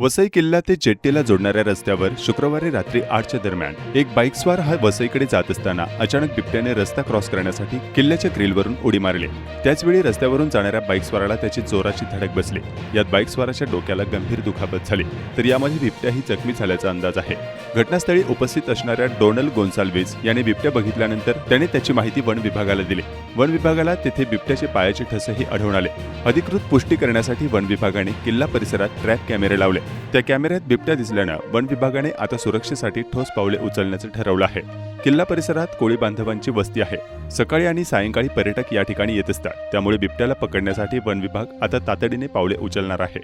वसई किल्ला ते जेट्टीला जोडणाऱ्या रस्त्यावर शुक्रवारी रात्री आठच्या दरम्यान एक बाईकस्वार हा वसईकडे जात असताना अचानक बिबट्याने रस्ता क्रॉस करण्यासाठी किल्ल्याच्या ग्रिलवरून उडी मारली. त्याचवेळी रस्त्यावरून जाणाऱ्या बाईकस्वाराला त्याची जोराची धडक बसली. यात बाईकस्वाराच्या डोक्याला गंभीर दुखापत झाली. तर यामध्ये बिबट्याही जखमी झाल्याचा अंदाज आहे. घटनास्थळी उपस्थित असणाऱ्या डोनल गोन्साल्विस याने बिबट्या बघितल्यानंतर त्याने त्याची माहिती वन विभागाला दिली. वन विभागाला तेथे बिबट्याचे पायाचे ठसेही आढळून आले. अधिकृत पुष्टी करण्यासाठी वन विभागाने किल्ला परिसरात ट्रॅप कॅमेरे लावले. त्या कॅमेऱ्यात बिबट्या दिसल्यानं वन विभागाने आता सुरक्षेसाठी ठोस पावले उचलण्याचं ठरवलं आहे. किल्ला परिसरात कोळी बांधवांची वस्ती आहे. सकाळी आणि सायंकाळी पर्यटक या ठिकाणी येत असतात. त्यामुळे बिबट्याला पकडण्यासाठी वन विभाग आता तातडीने पावले उचलणार आहे.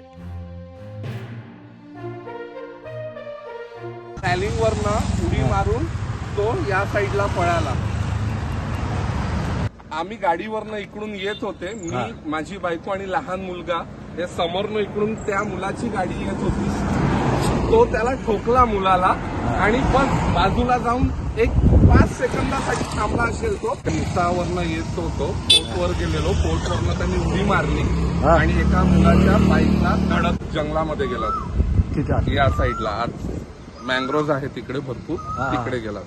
उडी मारून तो या साईडला पळाला. आम्ही गाडीवरनं इकडून येत होते. मी माझी बायको आणि लहान मुलगा हे समोरनं इकडून त्या मुलाची गाडी येत होती. तो त्याला ठोकला मुलाला आणि पण बाजूला जाऊन एक पाच सेकंदासाठी थांबला असेल तो. उसावरनं येत होतो. पोटवर गेलेलो. पोटवरनं त्यांनी उडी मारली. आणि एका मुलाच्या बाईकला धडक जंगलामध्ये गेला. या साईडला. आत मँग्रोव्ह आहे तिकडे भरपूर. तिकडे गेला.